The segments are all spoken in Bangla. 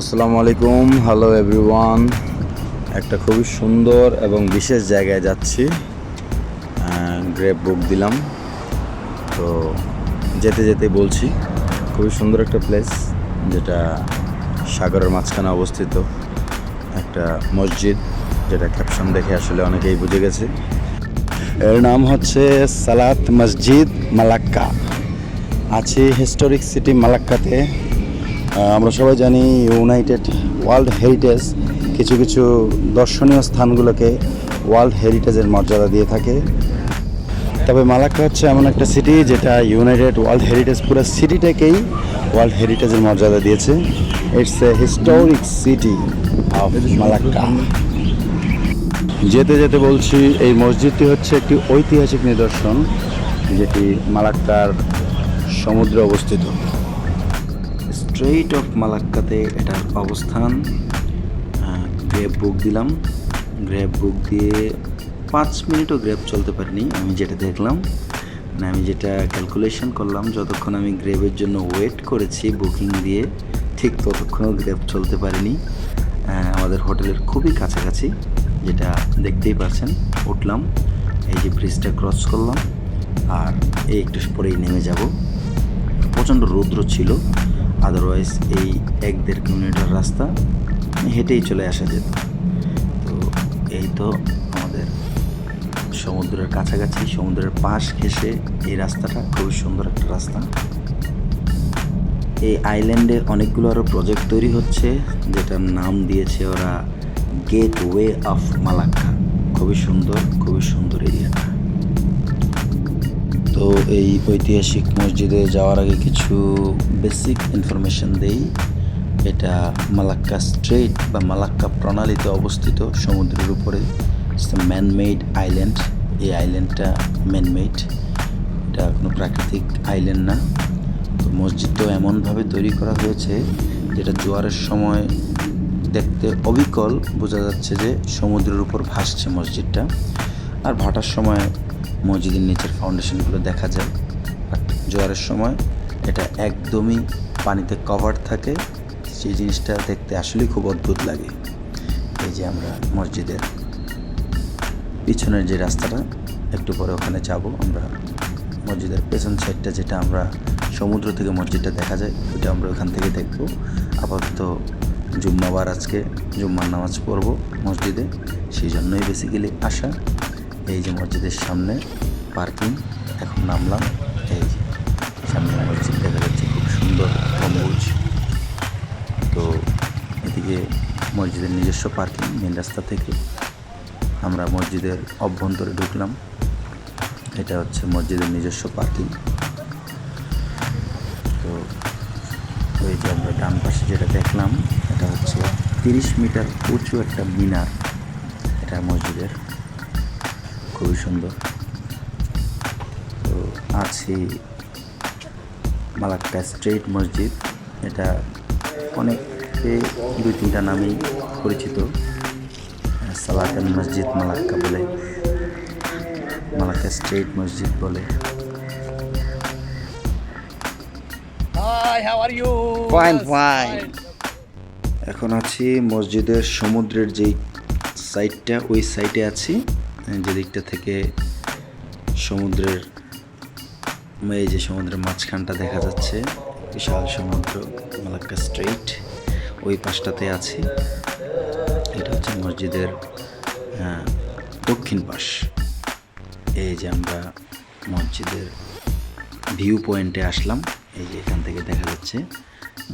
আসসালামু আলাইকুম। হ্যালো এভরিওয়ান একটা খুবই সুন্দর এবং বিশেষ জায়গায় যাচ্ছি। গ্রেপ বুক দিলাম। তো যেতে যেতে বলছি, খুবই সুন্দর একটা প্লেস যেটা সাগরের মাঝখানে অবস্থিত। একটা মসজিদ যেটা ক্যাপশন দেখে আসলে অনেকেই বুঝে গেছে। এর নাম হচ্ছে সালাত মসজিদ মালাক্কা। আছি হিস্টোরিক সিটি মালাক্কাতে। আমরা সবাই জানি ইউনাইটেড ওয়ার্ল্ড হেরিটেজ কিছু কিছু দর্শনীয় স্থানগুলোকে ওয়ার্ল্ড হেরিটেজের মর্যাদা দিয়ে থাকে। তবে মালাক্কা হচ্ছে এমন একটা সিটি যেটা ইউনাইটেড ওয়ার্ল্ড হেরিটেজ পুরো সিটিটাকেই ওয়ার্ল্ড হেরিটেজের মর্যাদা দিয়েছে। It's a historic city of Malacca. যেতে যেতে বলছি, এই মসজিদটি হচ্ছে একটি ঐতিহাসিক নিদর্শন যেটি মালাক্কার সমুদ্রে অবস্থিত। স্ট্রেইট অফ মালাক্কাতে এটার অবস্থান গ্রেপ বুক দিলাম। গ্রেপ বুক দিয়ে পাঁচ মিনিটও গ্রেপ চলতে পারিনি, আমি যেটা দেখলাম। মানে আমি যেটা ক্যালকুলেশন করলাম, যতক্ষণ আমি গ্রেপের জন্য ওয়েট করেছি বুকিং দিয়ে, ঠিক ততক্ষণও গ্রেপ চলতে পারিনি। আমাদের হোটেলের খুবই কাছাকাছি, যেটা দেখতেই পাচ্ছেন, উঠলাম, এই যে ব্রিজটা ক্রস করলাম, আর এই একটু পরেই নেমে যাব। প্রচণ্ড রৌদ্র ছিল আদারওয়াইজ এই এক দেড় কিলোমিটার রাস্তা হেঁটেই চলে আসা যেত। তো এই তো আমাদের সমুদ্রের কাছাকাছি, সমুদ্রের পাশ ঘেঁষে এই রাস্তাটা খুবই সুন্দর একটা রাস্তা। এই আইল্যান্ডে অনেকগুলো আরও প্রজেক্ট তৈরি হচ্ছে, যেটার নাম দিয়েছে ওরা গেট ওয়ে অফ মালাক্কা খুবই সুন্দর খুবই সুন্দর এরিয়াটা। তো এই ঐতিহাসিক মসজিদে যাওয়ার আগে কিছু বেসিক ইনফরমেশন দেই। এটা মালাক্কা স্ট্রেট বা মালাক্কা প্রণালীতে অবস্থিত। সমুদ্রের উপরে। ম্যানমেড আইল্যান্ড এই আইল্যান্ডটা ম্যানমেড এটা কোনো প্রাকৃতিক আইল্যান্ড না। তো মসজিদটাও এমনভাবে তৈরি করা হয়েছে যেটা জোয়ারের সময় দেখতে অবিকল। বোঝা যাচ্ছে যে সমুদ্রের উপর ভাসছে মসজিদটা। আর ভাটার সময় মসজিদের নিচের ফাউন্ডেশনগুলো দেখা যায়। বাট জোয়ারের সময় এটা একদমই পানিতে কভার থাকে। সেই জিনিসটা দেখতে আসলেই খুব অদ্ভুত লাগে। এই যে আমরা মসজিদের পিছনের যে রাস্তাটা, একটু পরে ওখানে যাব আমরা। মসজিদের পেছন সাইডটা যেটা আমরা সমুদ্র থেকে মসজিদটা দেখা যায়, ওটা আমরা ওখান থেকে দেখব। আপাতত জুম্মাবার আজকে জুম্মার নামাজ পড়ব মসজিদে। সেই জন্যই বেসিক্যালি আসা। এই যে মসজিদের সামনে পার্কিং, এখন নামলাম, এই যে সামনে মসজিদ দেখা যাচ্ছে খুব সুন্দর গম্বুজ। তো এদিকে মসজিদের নিজস্ব পার্কিং মেন রাস্তা থেকে আমরা মসজিদের অভ্যন্তরে ঢুকলাম। এটা হচ্ছে মসজিদের নিজস্ব পার্কিং। তো ওই যে আমরা ডান পাশে যেটা দেখলাম, এটা হচ্ছে তিরিশ মিটার উঁচু একটা মিনার। এটা মসজিদের। খুবই সুন্দর। তো আছি মালাক্কা স্ট্রেট মসজিদ। এটা অনেকে দুই তিনটা নামেই পরিচিত। সালাকান মসজিদ মালাক্কা বলে মালাক্কা স্ট্রেট মসজিদ বলে। Hi, how are you? Fine, Yes, fine. এখন আছি মসজিদের সমুদ্রের যেই সাইডটা ওই সাইডে আছি। যে দিকটা থেকে সমুদ্রের এই যে সমুদ্রের মাঝখানটা দেখা যাচ্ছে, বিশাল সমুদ্র, মালাক্কা স্ট্রেইট ওই পাশটাতে আছি। এটা হচ্ছে মসজিদের দক্ষিণ পাশ। এই যে আমরা মসজিদের ভিউ পয়েন্টে আসলাম। এই যে এখান থেকে দেখা যাচ্ছে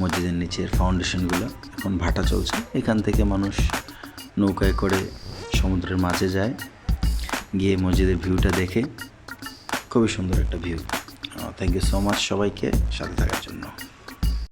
মসজিদের নিচের ফাউন্ডেশনগুলো এখন ভাটা চলছে। এখান থেকে মানুষ নৌকায় করে সমুদ্রের মাঝে যায়। গিয়ে মসজিদের ভিউটা দেখে। খুবই সুন্দর একটা view. Thank you so much সবাইকে সাথে থাকার জন্য।